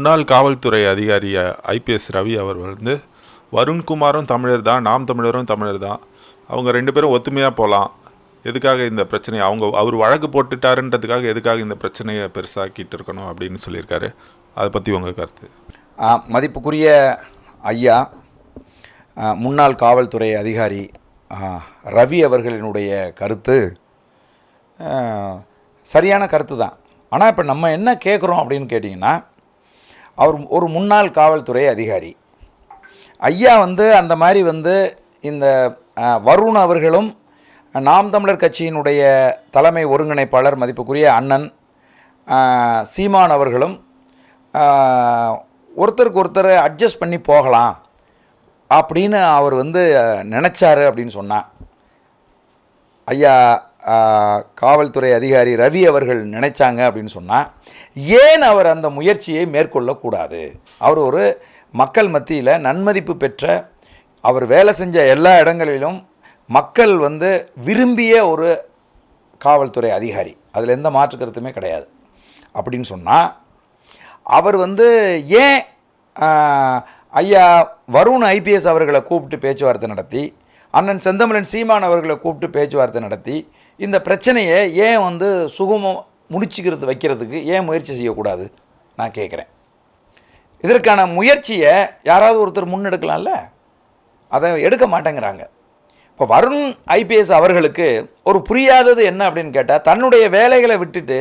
முன்னாள் காவல்துறை அதிகாரி ஐபிஎஸ் ரவி அவர் வந்து வருண்குமாரும் தமிழர் தான் நாம் தமிழரும் தமிழர் தான். அவங்க ரெண்டு பேரும் ஒத்துமையாக போகலாம் எதுக்காக இந்த பிரச்சனையை அவங்க அவர் வழக்கு போட்டுட்டாருன்றதுக்காக எதுக்காக இந்த பிரச்சனையை பெருசாக்கிட்டு இருக்கணும்? அப்படின்னு சொல்லியிருக்காரு. அதை பற்றி உங்கள் கருத்து? மதிப்புக்குரிய ஐயா முன்னாள் காவல்துறை அதிகாரி ரவி அவர்களினுடைய கருத்து சரியான கருத்து தான். ஆனால் இப்போ நம்ம என்ன கேட்குறோம் அப்படின்னு கேட்டிங்கன்னா அவர் ஒரு முன்னாள் காவல்துறை அதிகாரி. ஐயா வந்து அந்த மாதிரி வந்து இந்த வருண் அவர்களும் நாம் தமிழர் கட்சியினுடைய தலைமை ஒருங்கிணைப்பாளர் மதிப்புக்குரிய அண்ணன் சீமான் அவர்களும் ஒருத்தருக்கு ஒருத்தர் அட்ஜஸ்ட் பண்ணி போகலாம் அப்படின்னு அவர் வந்து நினச்சாரு அப்படின்னு சொன்னார். ஐயா காவல்துறை அதிகாரி ரவி அவர்கள் நினைச்சாங்க அப்படின்னு சொன்னால் ஏன் அவர் அந்த முயற்சியை மேற்கொள்ளக்கூடாது? அவர் ஒரு மக்கள் மத்தியில் நன்மதிப்பு பெற்ற அவர் வேலை செஞ்ச எல்லா இடங்களிலும் மக்கள் வந்து விரும்பிய ஒரு காவல்துறை அதிகாரி. அதில் எந்த மாற்று கருத்துமே கிடையாது. அப்படின்னு சொன்னால் அவர் வந்து ஏன் ஐயா வருண் ஐபிஎஸ் அவர்களை கூப்பிட்டு பேச்சுவார்த்தை நடத்தி அண்ணன் செந்தமிழன் சீமான் அவர்களை கூப்பிட்டு பேச்சுவார்த்தை நடத்தி இந்த பிரச்சனையை ஏன் வந்து சுகமம் முடிச்சுக்கிறது வைக்கிறதுக்கு ஏன் முயற்சி செய்யக்கூடாது? நான் கேட்குறேன். இதற்கான முயற்சியை யாராவது ஒருத்தர் முன்னெடுக்கலாம்ல? அதை எடுக்க மாட்டேங்கிறாங்க. இப்போ வருண் ஐபிஎஸ் அவர்களுக்கு ஒரு புரியாதது என்ன அப்படின்னு கேட்டால் தன்னுடைய வேலைகளை விட்டுட்டு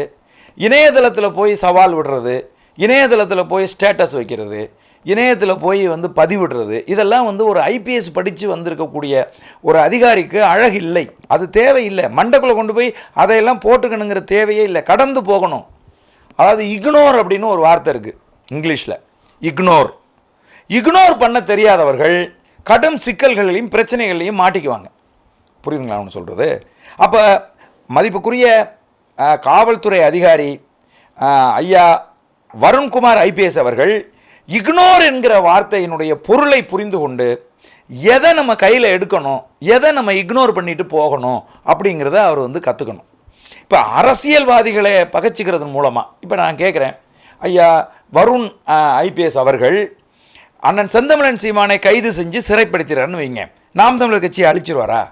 இணையதளத்தில் போய் சவால் விடுறது இணையதளத்தில் போய் ஸ்டேட்டஸ் வைக்கிறது இணையத்தில் போய் வந்து பதிவிடுறது. இதெல்லாம் வந்து ஒரு ஐபிஎஸ் படித்து வந்திருக்கக்கூடிய ஒரு அதிகாரிக்கு அழகில்லை. அது தேவையில்லை. மண்டக்குள்ளே கொண்டு போய் அதையெல்லாம் போட்டுக்கணுங்கிற தேவையே இல்லை. கடந்து போகணும். அதாவது இக்னோர் அப்படின்னு ஒரு வார்த்தை இருக்குது இங்கிலீஷில். இக்னோர் இக்னோர் பண்ண தெரியாதவர்கள் கடும் சிக்கல்களையும் பிரச்சனைகளையும் மாட்டிக்குவாங்க. புரியுதுங்களா ஒன்று சொல்கிறது அப்போ மதிப்புக்குரிய காவல்துறை அதிகாரி ஐயா வருண்குமார் ஐபிஎஸ் அவர்கள் இக்னோர் என்கிற வார்த்தையினுடைய பொருளை புரிந்து கொண்டு எதை நம்ம கையில் எடுக்கணும் எதை நம்ம இக்னோர் பண்ணிட்டு போகணும் அப்படிங்கிறத அவர் வந்து கற்றுக்கணும் இப்போ அரசியல்வாதிகளை பகைச்சிக்கிறது மூலமாக இப்போ நான் கேட்குறேன் ஐயா வருண் ஐபிஎஸ் அவர்கள் அண்ணன் செந்தமிழன் சீமானை கைது செஞ்சு சிறைப்படுத்திறாருன்னு வைங்க. நாம் தமிழர் கட்சியை அழிச்சிருவாரா?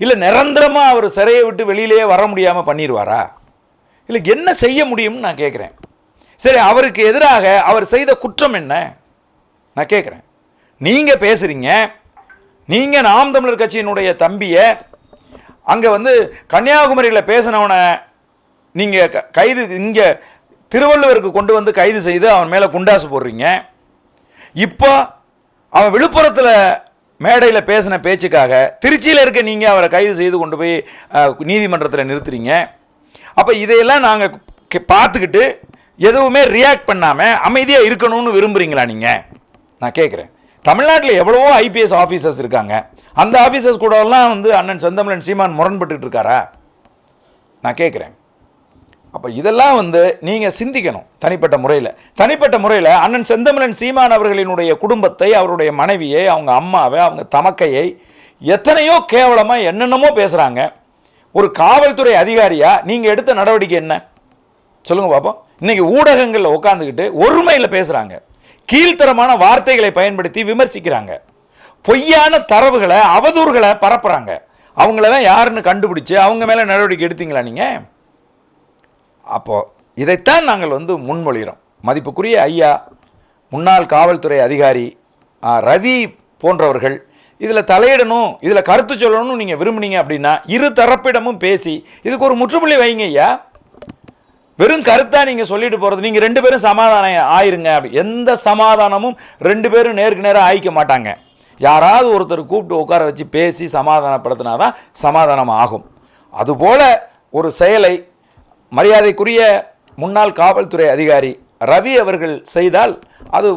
இல்லை நிரந்தரமாக அவர் சிறையை விட்டு வெளியிலேயே வர முடியாமல் பண்ணிடுவாரா இல்லை என்ன செய்ய முடியும்னு நான் கேட்குறேன் சரி அவருக்கு எதிராக அவர் செய்த குற்றம் என்ன? நான் கேட்குறேன் நீங்கள் பேசுகிறீங்க நீங்கள் நாம் தமிழர் கட்சியினுடைய தம்பியை அங்கே வந்து கன்னியாகுமரியில் பேசினவனை நீங்கள் க- கைது இங்கே திருவள்ளுவருக்கு கொண்டு வந்து கைது செய்து அவன் மேலே குண்டாசு போடுறீங்க. இப்போ அவன் விழுப்புரத்தில் மேடையில் பேசின பேச்சுக்காக திருச்சியில் இருக்க நீங்கள் அவரை கைது செய்து கொண்டு போய் நீதிமன்றத்தில் நிறுத்துறீங்க. அப்போ இதையெல்லாம் நாங்கள் பார்த்துக்கிட்டு எதுவுமே ரியாக்ட் பண்ணாமல் அமைதியாக இருக்கணும்னு விரும்புகிறீங்களா நீங்கள் நான் கேட்குறேன் தமிழ்நாட்டில் எவ்வளவோ ஐபிஎஸ் ஆஃபீஸர்ஸ் இருக்காங்க. அந்த ஆஃபீஸர்ஸ் கூடலாம் வந்து அண்ணன் செந்தமிழன் சீமான் முரண்பட்டுட்டு இருக்காரா? நான் கேட்குறேன் அப்போ இதெல்லாம் வந்து நீங்கள் சிந்திக்கணும் தனிப்பட்ட முறையில். தனிப்பட்ட முறையில் அண்ணன் செந்தமிழன் சீமான் அவர்களினுடைய குடும்பத்தை அவருடைய மனைவியை அவங்க அம்மாவை அவங்க தமக்கையை எத்தனையோ கேவலமாக என்னென்னமோ பேசுகிறாங்க ஒரு காவல்துறை அதிகாரியாக நீங்கள் எடுத்த நடவடிக்கை என்ன? சொல்லுங்கள் பார்ப்போம் இன்றைக்கி ஊடகங்களில் உட்காந்துக்கிட்டு ஒருமையில் பேசுகிறாங்க கீழ்த்தரமான வார்த்தைகளை பயன்படுத்தி விமர்சிக்கிறாங்க. பொய்யான தரவுகளை அவதூறுகளை பரப்புகிறாங்க அவங்கள தான் யாருன்னு கண்டுபிடிச்சு அவங்க மேலே நடவடிக்கை எடுத்தீங்களா நீங்கள் அப்போது இதைத்தான் நாங்கள் வந்து முன்மொழிகிறோம். மதிப்புக்குரிய ஐயா முன்னாள் காவல்துறை அதிகாரி ரவி போன்றவர்கள் இதில் தலையிடணும் இதில் கருத்து சொல்லணும்னு நீங்கள் விரும்புனீங்க அப்படின்னா இரு தரப்பிடமும் பேசி இதுக்கு ஒரு முற்றுப்புள்ளி வைங்க ஐயா. வெறும் கருத்தா நீங்கள் சொல்லிட்டு போகிறது நீங்கள் ரெண்டு பேரும் சமாதானம் ஆயிருங்க. அப்படி எந்த சமாதானமும் ரெண்டு பேரும் நேருக்கு நேராக ஆயிக்க மாட்டாங்க. யாராவது ஒருத்தர் கூப்பிட்டு உட்கார வச்சு பேசி சமாதானப்படுத்தினா தான் சமாதானம் ஆகும். அதுபோல் ஒரு செயலை மரியாதைக்குரிய முன்னாள் காவல்துறை அதிகாரி ரவி அவர்கள் செய்தால் அது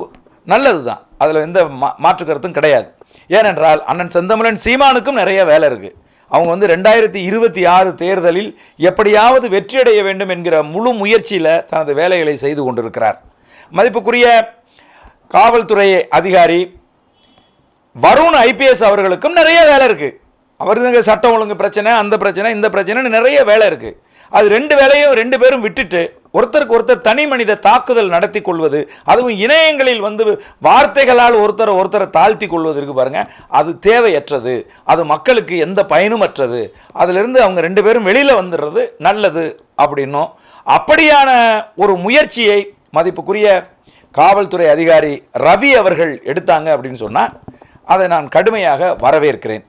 நல்லது தான் அதில் எந்த மா மாற்று கருத்தும் கிடையாது. ஏனென்றால் அண்ணன் செந்தமிழன் சீமானுக்கும் நிறைய வேலை இருக்குது அவங்க வந்து ரெண்டாயிரத்தி இருபத்தி ஆறு தேர்தலில் எப்படியாவது வெற்றியடைய வேண்டும் என்கிற முழு முயற்சியில் தனது வேலைகளை செய்து கொண்டிருக்கிறார். மதிப்புக்குரிய காவல்துறை அதிகாரி வருண் ஐபிஎஸ் அவர்களுக்கும் நிறைய வேலை இருக்குது அவருங்க சட்டம் ஒழுங்கு பிரச்சனை அந்த பிரச்சனை இந்த பிரச்சனைன்னு நிறைய வேலை இருக்குது அது ரெண்டு வேலையும் ரெண்டு பேரும் விட்டுட்டு ஒருத்தருக்கு ஒருத்தர் தனி மனித தாக்குதல் நடத்தி கொள்வது அதுவும் இணையங்களில் வந்து வார்த்தைகளால் ஒருத்தரை ஒருத்தரை தாழ்த்தி கொள்வது இருக்கு பாருங்க. அது தேவையற்றது. அது மக்களுக்கு எந்த பயனுமற்றது? அதிலிருந்து அவங்க ரெண்டு பேரும் வெளியில் வந்துடுறது நல்லது அப்படின்னும். அப்படியான ஒரு முயற்சியை மதிப்புக்குரிய காவல்துறை அதிகாரி ரவி அவர்கள் எடுத்தாங்க அப்படின்னு சொன்னால் அதை நான் கடுமையாக வரவேற்கிறேன்.